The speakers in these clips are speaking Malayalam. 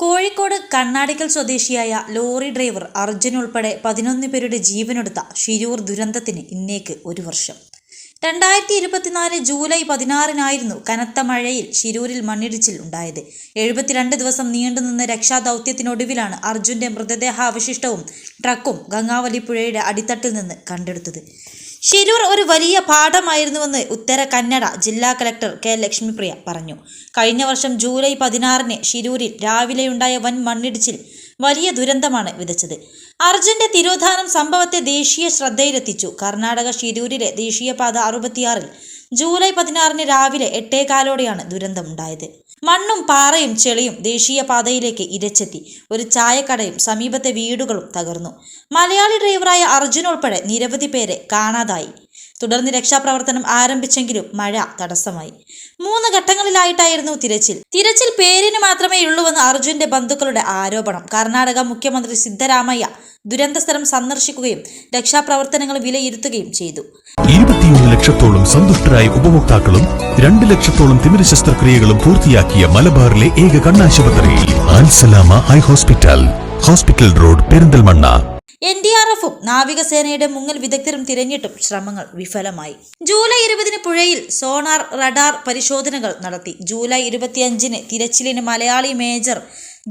കോഴിക്കോട് കണ്ണാടിക്കൽ സ്വദേശിയായ ലോറി ഡ്രൈവർ അർജുൻ ഉൾപ്പെടെ പതിനൊന്ന് പേരുടെ ജീവനെടുത്ത ഷിരൂർ ദുരന്തത്തിന് ഇന്നേക്ക് ഒരു വർഷം. രണ്ടായിരത്തി ഇരുപത്തിനാല് ജൂലൈ പതിനാറിനായിരുന്നു കനത്ത മഴയിൽ ഷിരൂരിൽ മണ്ണിടിച്ചിൽ ഉണ്ടായത്. എഴുപത്തിരണ്ട് ദിവസം നീണ്ടുനിന്ന രക്ഷാദൗത്യത്തിനൊടുവിലാണ് അർജുന്റെ മൃതദേഹാവശിഷ്ടവും ട്രക്കും ഗംഗാവലി പുഴയുടെ അടിത്തട്ടിൽ നിന്ന് കണ്ടെടുത്തത്. ഷിരൂർ ഒരു വലിയ പാഠമായിരുന്നുവെന്ന് ഉത്തര കന്നഡ ജില്ലാ കലക്ടർ കെ ലക്ഷ്മിപ്രിയ പറഞ്ഞു. കഴിഞ്ഞ വർഷം ജൂലൈ പതിനാറിന് ഷിരൂരിൽ രാവിലെയുണ്ടായ വൻ മണ്ണിടിച്ചിൽ വലിയ ദുരന്തമാണ് വിതച്ചത്. അർജുന്റെ തിരോധാനം സംഭവത്തെ ദേശീയ ശ്രദ്ധയിലെത്തിച്ചു. കർണാടക ഷിരൂരിലെ ദേശീയപാത അറുപത്തിയാറിൽ ജൂലൈ പതിനാറിന് രാവിലെ എട്ടേകാലോടെയാണ് ദുരന്തമുണ്ടായത്. മണ്ണും പാറയും ചെളിയും ദേശീയപാതയിലേക്ക് ഇരച്ചെത്തി. ഒരു ചായക്കടയും സമീപത്തെ വീടുകളും തകർന്നു. മലയാളി ഡ്രൈവറായ അർജുൻ ഉൾപ്പെടെ നിരവധി പേരെ കാണാതായി. തുടർന്ന് രക്ഷാപ്രവർത്തനം ആരംഭിച്ചെങ്കിലും മഴ തടസ്സമായി. മൂന്ന് ഘട്ടങ്ങളിലായിട്ടായിരുന്നു തിരച്ചിൽ. തിരച്ചിൽ പേരിന് മാത്രമേ ഉള്ളൂവെന്ന് അർജുന്റെ ബന്ധുക്കളുടെ ആരോപണം. കർണാടക മുഖ്യമന്ത്രി സിദ്ധരാമയ്യ ദുരന്ത സ്ഥലം സന്ദർശിക്കുകയും രക്ഷാപ്രവർത്തനങ്ങൾ വിലയിരുത്തുകയും ചെയ്തു. ഇരുപത്തിയൊന്ന് ലക്ഷത്തോളം സന്തുഷ്ടരായ ഉപഭോക്താക്കളും രണ്ട് ലക്ഷത്തോളം തിമിര ശസ്ത്രക്രിയകളും പൂർത്തിയാക്കിയ മലബാറിലെ ഏക കണ്ണാശുപത്രിയിൽ Al Salama eye hospital hospital road Perinthalmanna. N D R എഫും നാവികസേനയുടെ മുങ്ങൽ വിദഗ്ധരും തിരഞ്ഞിട്ടും ശ്രമങ്ങൾ വിഫലമായി. ജൂലൈ ഇരുപതിന് പുഴയിൽ സോണാർ റഡാർ പരിശോധനകൾ നടത്തി. ജൂലൈ ഇരുപത്തിയഞ്ചിന് തിരച്ചിലിന് മലയാളി മേജർ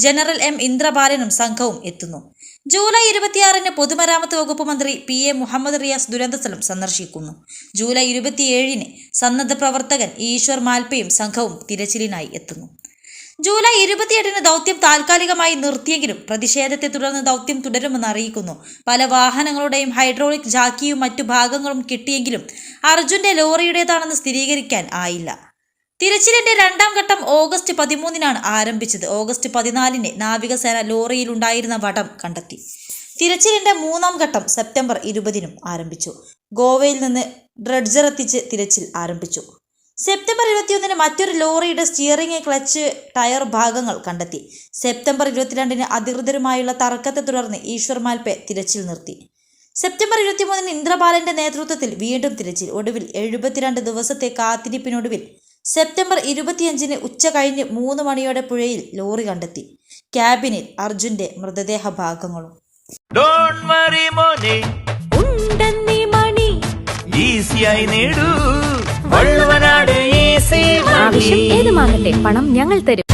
ജനറൽ എം ഇന്ദ്രബാലനും സംഘവും എത്തുന്നു. ജൂലൈ ഇരുപത്തിയാറിന് പൊതുമരാമത്ത് വകുപ്പ് മന്ത്രി പി എ മുഹമ്മദ് റിയാസ് ദുരന്തസ്ഥലം സന്ദർശിക്കുന്നു. ജൂലൈ ഇരുപത്തിയേഴിന് സന്നദ്ധ പ്രവർത്തകൻ ഈശ്വർ മാൽപ്പയും സംഘവും തിരച്ചിലിനായി എത്തുന്നു. ജൂലൈ ഇരുപത്തിയെട്ടിന് ദൗത്യം താൽക്കാലികമായി നിർത്തിയെങ്കിലും പ്രതിഷേധത്തെ തുടർന്ന് ദൗത്യം തുടരുമെന്ന് അറിയിക്കുന്നു. പല വാഹനങ്ങളുടെയും ഹൈഡ്രോളിക് ജാക്കിയും മറ്റു ഭാഗങ്ങളും കിട്ടിയെങ്കിലും അർജുന്റെ ലോറിയുടേതാണെന്ന് സ്ഥിരീകരിക്കാൻ ആയില്ല. തിരച്ചിലിന്റെ രണ്ടാം ഘട്ടം ഓഗസ്റ്റ് പതിമൂന്നിനാണ് ആരംഭിച്ചത്. ഓഗസ്റ്റ് പതിനാലിന് നാവികസേന ലോറിയിലുണ്ടായിരുന്ന വടം കണ്ടെത്തി. തിരച്ചിലിന്റെ മൂന്നാം ഘട്ടം സെപ്റ്റംബർ ഇരുപതിനും ആരംഭിച്ചു. ഗോവയിൽ നിന്ന് ഡ്രഡ്ജർ എത്തിച്ച് തിരച്ചിൽ ആരംഭിച്ചു. സെപ്റ്റംബർ ഇരുപത്തിയൊന്നിന് മറ്റൊരു ലോറിയുടെ സ്റ്റിയറിംഗ് ക്ലച്ച് ടയർ ഭാഗങ്ങൾ കണ്ടെത്തി. സെപ്റ്റംബർ ഇരുപത്തിരണ്ടിന് അധികൃതരുമായുള്ള തർക്കത്തെ തുടർന്ന് ഈശ്വർ മാൽപെ തിരച്ചിൽ നിർത്തി. സെപ്റ്റംബർ ഇരുപത്തിമൂന്നിന് ഇന്ദ്രബാലന്റെ നേതൃത്വത്തിൽ വീണ്ടും തിരച്ചിൽ. ഒടുവിൽ എഴുപത്തിരണ്ട് ദിവസത്തെ കാത്തിരിപ്പിനൊടുവിൽ സെപ്റ്റംബർ ഇരുപത്തിയഞ്ചിന് ഉച്ച കഴിഞ്ഞ് മൂന്ന് മണിയോടെ പുഴയിൽ ലോറി കണ്ടെത്തി. ക്യാബിനിൽ അർജുന്റെ മൃതദേഹ ഭാഗങ്ങളും. ഡോണ്ട് വറി മോനെ. ഉണ്ടെന്നീ മണി. ഈസിയായി നേടൂ. വള്ളുവനാട് ഈസി ആവശ്യം ഏതുമാകട്ടെ പണം ഞങ്ങൾ തരും.